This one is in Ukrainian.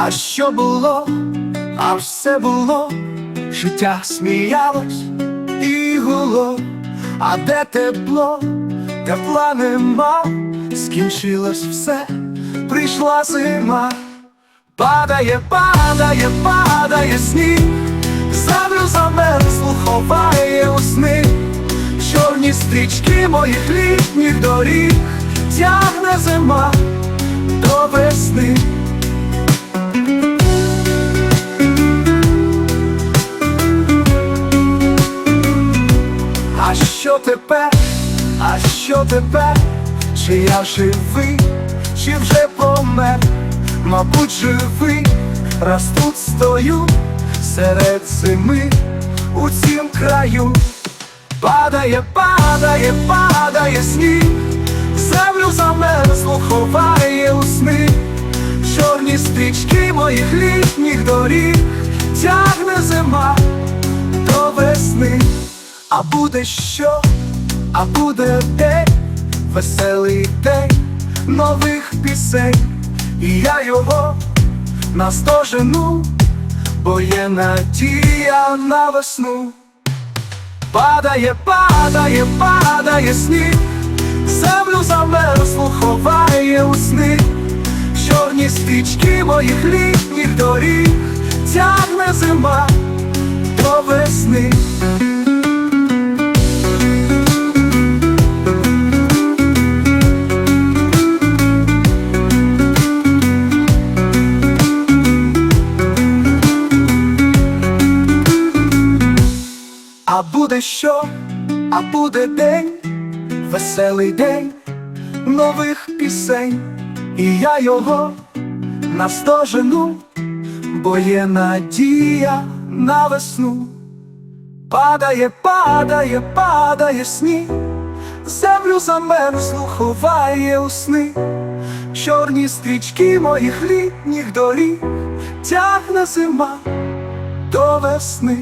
А що було, а все було, життя сміялось і гуло, а де тепло, тепла нема, скінчилось все, прийшла зима, падає, падає, падає сніг, землю замерзлу ховає у сни, чорні стрічки моїх літніх доріг, тягне зима до весни. Що тепер? А що тепер? Чи я живий, чи вже помер? Мабуть, живий, раз тут стою серед зими у цім краю. Падає, падає, падає сніг, землю замерзлу ховає у сни, чорні стрічки моїх літніх доріг, А буде що, а буде день, веселий день нових пісень, і я його наздожену, бо є надія на весну. Падає, падає, падає сніг, землю замерзлу ховає у сни, чорні стрічки моїх літніх доріг, тягне зима до весни. А буде що, а буде день, веселий день нових пісень, і я його наздожену, бо є надія на весну. Падає, падає, падає сніг, землю замерзлу ховає у сни, чорні стрічки моїх літніх доріг, тягне зима до весни.